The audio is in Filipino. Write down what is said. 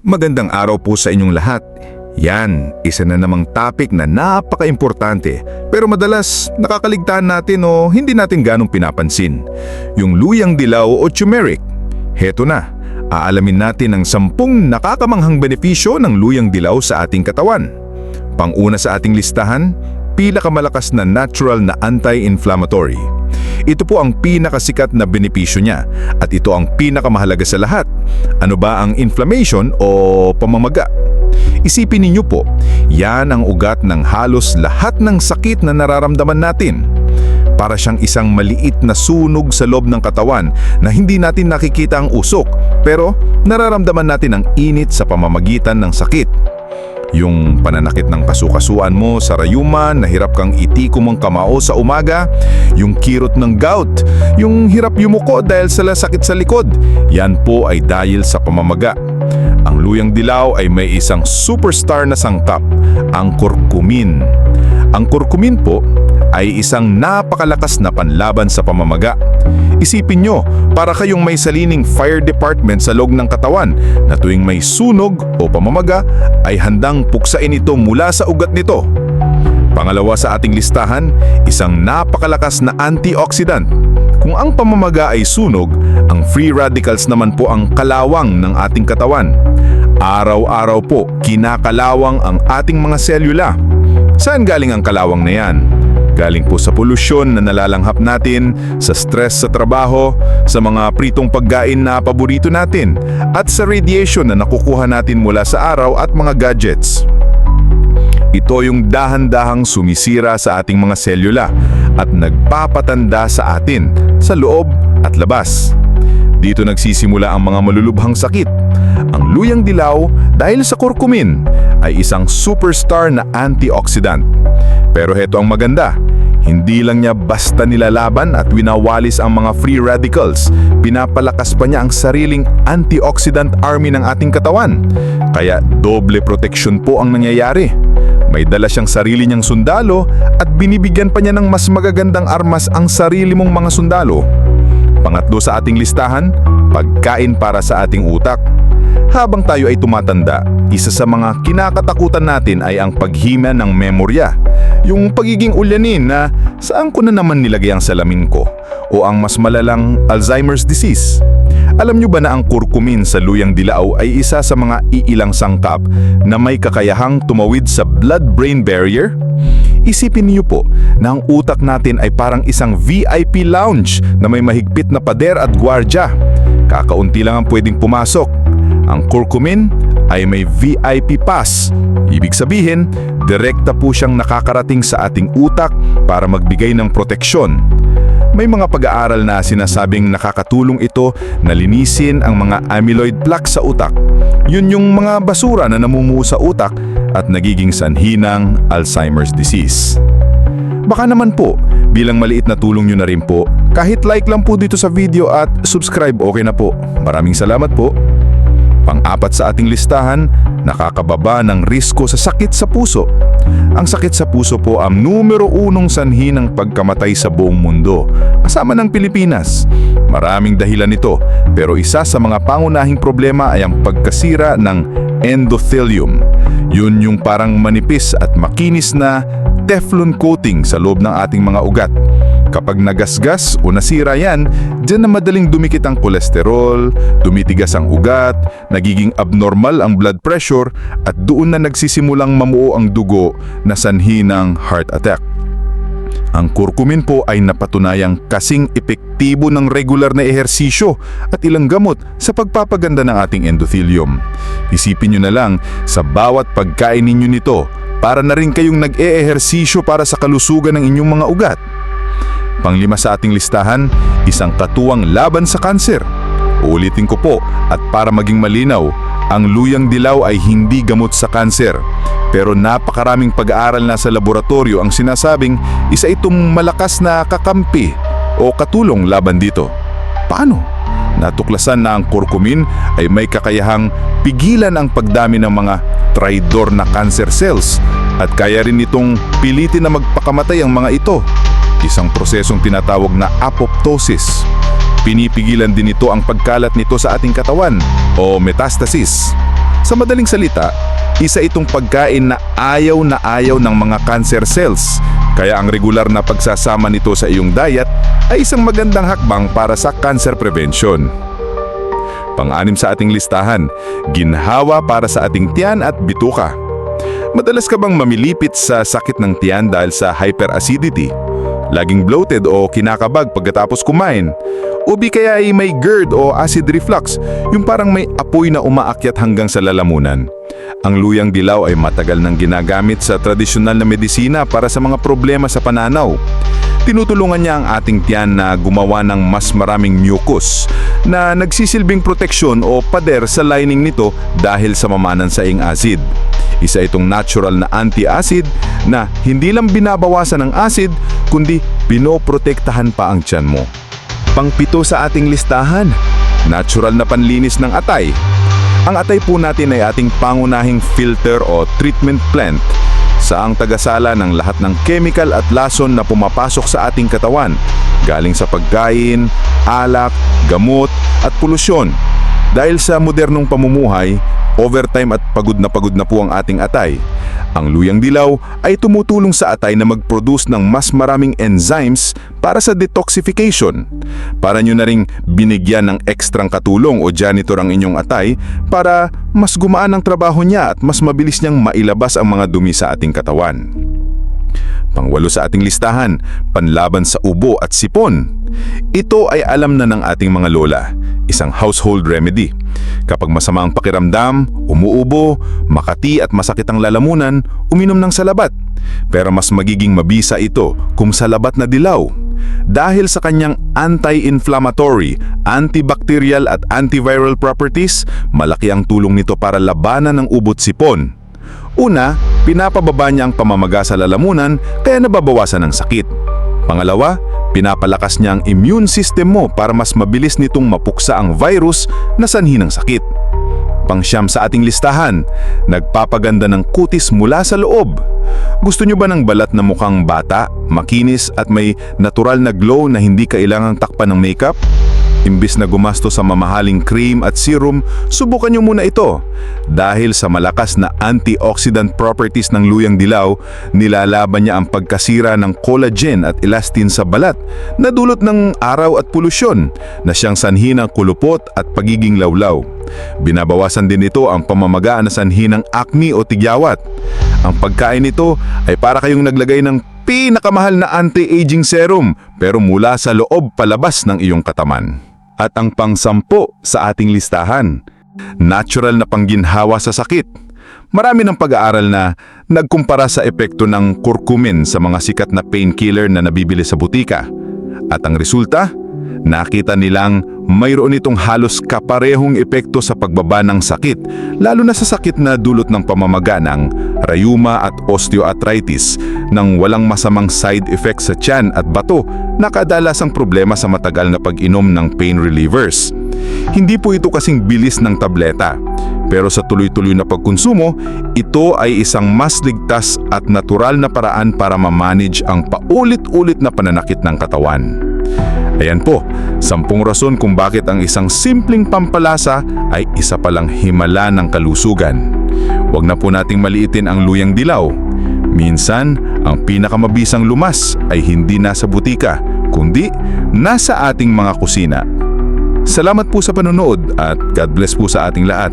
Magandang araw po sa inyong lahat. Yan, isa na namang topic na napaka-importante pero madalas nakakaligtaan natin o hindi natin ganong pinapansin. Yung luyang dilaw o turmeric. Heto na, aalamin natin ang sampung nakakamanghang benepisyo ng luyang dilaw sa ating katawan. Panguna sa ating listahan, pinakamalakas na natural na anti-inflammatory. Ito po ang pinakasikat na benepisyo niya at ito ang pinakamahalaga sa lahat. Ano ba ang inflammation o pamamaga? Isipin ninyo po, yan ang ugat ng halos lahat ng sakit na nararamdaman natin. Para siyang isang maliit na sunog sa loob ng katawan na hindi natin nakikita ang usok pero nararamdaman natin ang init sa pamamagitan ng sakit. Yung pananakit ng kasukasuan mo sa rayuman, nahirap kang itikom ang kamao sa umaga, yung kirot ng gout, yung hirap yumuko dahil sa sakit sa likod, yan po ay dahil sa pamamaga. Ang luyang dilaw ay may isang superstar na sangkap, ang kurkumin. Ang kurkumin po ay isang napakalakas na panlaban sa pamamaga. Isipin nyo, para kayong may salining fire department sa loob ng katawan na tuwing may sunog o pamamaga ay handang puksain ito mula sa ugat nito. Pangalawa sa ating listahan, isang napakalakas na antioxidant. Kung ang pamamaga ay sunog, ang free radicals naman po ang kalawang ng ating katawan. Araw-araw po, kinakalawang ang ating mga selula. Saan galing ang kalawang na yan? Galing po sa polusyon na nalalanghap natin, sa stress sa trabaho, sa mga pritong pagkain na paborito natin, at sa radiation na nakukuha natin mula sa araw at mga gadgets. Ito yung dahan-dahang sumisira sa ating mga selula at nagpapatanda sa atin sa loob at labas. Dito nagsisimula ang mga malulubhang sakit. Ang luyang dilaw dahil sa kurkumin ay isang superstar na antioxidant. Pero heto ang maganda, hindi lang niya basta nilalaban at winawalis ang mga free radicals, pinapalakas pa niya ang sariling antioxidant army ng ating katawan. Kaya doble proteksyon po ang nangyayari. May dala siyang sarili niyang sundalo at binibigyan pa niya ng mas magagandang armas ang sarili mong mga sundalo. Pangatlo sa ating listahan, pagkain para sa ating utak. Habang tayo ay tumatanda, isa sa mga kinakatakutan natin ay ang paghina ng memorya. Yung pagiging ulyanin na saan ko na naman nilagay ang salamin ko o ang mas malalang Alzheimer's disease. Alam nyo ba na ang kurkumin sa luyang dilao ay isa sa mga iilang sangkap na may kakayahang tumawid sa blood-brain barrier? Isipin niyo po na ang utak natin ay parang isang VIP lounge na may mahigpit na pader at gwardya. Kakaunti lang ang pwedeng pumasok. Ang kurkumin ay may VIP pass. Ibig sabihin, direkta po siyang nakakarating sa ating utak para magbigay ng proteksyon. May mga pag-aaral na sinasabing nakakatulong ito na linisin ang mga amyloid plaque sa utak. Yun yung mga basura na namumuo sa utak at nagiging sanhi ng Alzheimer's disease. Baka naman po, bilang maliit na tulong nyo na rin po, kahit like lang po dito sa video at subscribe okay na po. Maraming salamat po. Pang-apat sa ating listahan, nakakababa ng risko sa sakit sa puso. Ang sakit sa puso po ang numero unong sanhi ng pagkamatay sa buong mundo, kasama ng Pilipinas. Maraming dahilan nito, pero isa sa mga pangunahing problema ay ang pagkasira ng endothelium. Yun yung parang manipis at makinis na Teflon coating sa loob ng ating mga ugat. Kapag nagasgas o nasira yan, dyan na madaling dumikit ang kolesterol, tumitigas ang ugat, nagiging abnormal ang blood pressure at doon na nagsisimulang mamuo ang dugo na sanhi ng heart attack. Ang kurkumin po ay napatunayang kasing epektibo ng regular na ehersisyo at ilang gamot sa pagpapaganda ng ating endothelium. Isipin nyo na lang, sa bawat pagkain ninyo nito, para na rin kayong nag-e-ehersisyo para sa kalusugan ng inyong mga ugat. Panglima sa ating listahan, isang katuwang laban sa kanser. Ulitin ko po at para maging malinaw, ang luyang dilaw ay hindi gamot sa kanser. Pero napakaraming pag-aaral na sa laboratorio ang sinasabing isa itong malakas na kakampi o katulong laban dito. Paano? Natuklasan na ang kurkumin ay may kakayahang pigilan ang pagdami ng mga traidor na cancer cells at kaya rin itong pilitin na magpakamatay ang mga ito. Isang prosesong tinatawag na apoptosis. Pinipigilan din ito ang pagkalat nito sa ating katawan o metastasis. Sa madaling salita, isa itong pagkain na ayaw na ayaw ng mga cancer cells. Kaya ang regular na pagsasama nito sa iyong diet ay isang magandang hakbang para sa cancer prevention. Pang-anim sa ating listahan, ginhawa para sa ating tiyan at bituka. Madalas ka bang mamilipit sa sakit ng tiyan dahil sa hyperacidity? Laging bloated o kinakabag pagkatapos kumain? O di kaya ay may GERD o acid reflux, yung parang may apoy na umaakyat hanggang sa lalamunan? Ang luyang dilaw ay matagal nang ginagamit sa tradisyonal na medisina para sa mga problema sa pananaw. Tinutulungan niya ang ating tiyan na gumawa ng mas maraming mucus na nagsisilbing proteksyon o pader sa lining nito dahil sa mamanan sa ing acid. Isa itong natural na anti-acid na hindi lang binabawasan ng acid kundi pinoprotektahan pa ang tiyan mo. Pangpito sa ating listahan, natural na panlinis ng atay. Ang atay po natin ay ating pangunahing filter o treatment plant sa ang tagasala ng lahat ng chemical at lason na pumapasok sa ating katawan galing sa pagkain, alak, gamot at polusyon. Dahil sa modernong pamumuhay, overtime at pagod na pagod na po ang ating atay. Ang luyang dilaw ay tumutulong sa atay na mag-produce ng mas maraming enzymes para sa detoxification. Para nyo na ring binigyan ng ekstrang katulong o janitor ang inyong atay para mas gumaan ang trabaho niya at mas mabilis niyang mailabas ang mga dumi sa ating katawan. Pangwalo sa ating listahan, panlaban sa ubo at sipon. Ito ay alam na ng ating mga lola, isang household remedy. Kapag masama ang pakiramdam, umuubo, makati at masakit ang lalamunan, uminom ng salabat. Pero mas magiging mabisa ito kung salabat na dilaw. Dahil sa kanyang anti-inflammatory, antibacterial at antiviral properties, malaki ang tulong nito para labanan ng ubot sipon. Una, pinapababa niya ang pamamaga sa lalamunan kaya nababawasan ang sakit. Pangalawa, pinapalakas niya ang immune system mo para mas mabilis nitong mapuksa ang virus na sanhi ng sakit. Pangsyam sa ating listahan, nagpapaganda ng kutis mula sa loob. Gusto nyo ba ng balat na mukhang bata, makinis at may natural na glow na hindi kailangang takpan ng makeup? Imbis na gumasto sa mamahaling cream at serum, subukan nyo muna ito. Dahil sa malakas na antioxidant properties ng luyang dilaw, nilalaban niya ang pagkasira ng collagen at elastin sa balat na dulot ng araw at polusyon na siyang sanhi ng kulupot at pagiging lawlaw. Binabawasan din ito ang pamamagaan na sanhi ng acne o tigyawat. Ang pagkain nito ay para kayong naglagay ng pinakamahal na anti-aging serum pero mula sa loob palabas ng iyong kataman. At ang pangsampo sa ating listahan, natural na pangginhawa sa sakit. Marami ng pag-aaral na nagkumpara sa epekto ng curcumin sa mga sikat na painkiller na nabibili sa butika. At ang resulta, nakita nilang mayroon itong halos kaparehong epekto sa pagbaba ng sakit, lalo na sa sakit na dulot ng pamamaga ng rheuma at osteoarthritis nang walang masamang side effects sa tiyan at bato na kadalasang problema sa matagal na pag-inom ng pain relievers. Hindi po ito kasing bilis ng tableta. Pero sa tuloy-tuloy na pagkonsumo, ito ay isang mas ligtas at natural na paraan para ma-manage ang paulit-ulit na pananakit ng katawan. Ayan po, sampung rason kung bakit ang isang simpleng pampalasa ay isa palang himala ng kalusugan. Huwag na po nating maliitin ang luyang dilaw. Minsan, ang pinakamabisang lumas ay hindi nasa butika, kundi nasa ating mga kusina. Salamat po sa panonood at God bless po sa ating lahat.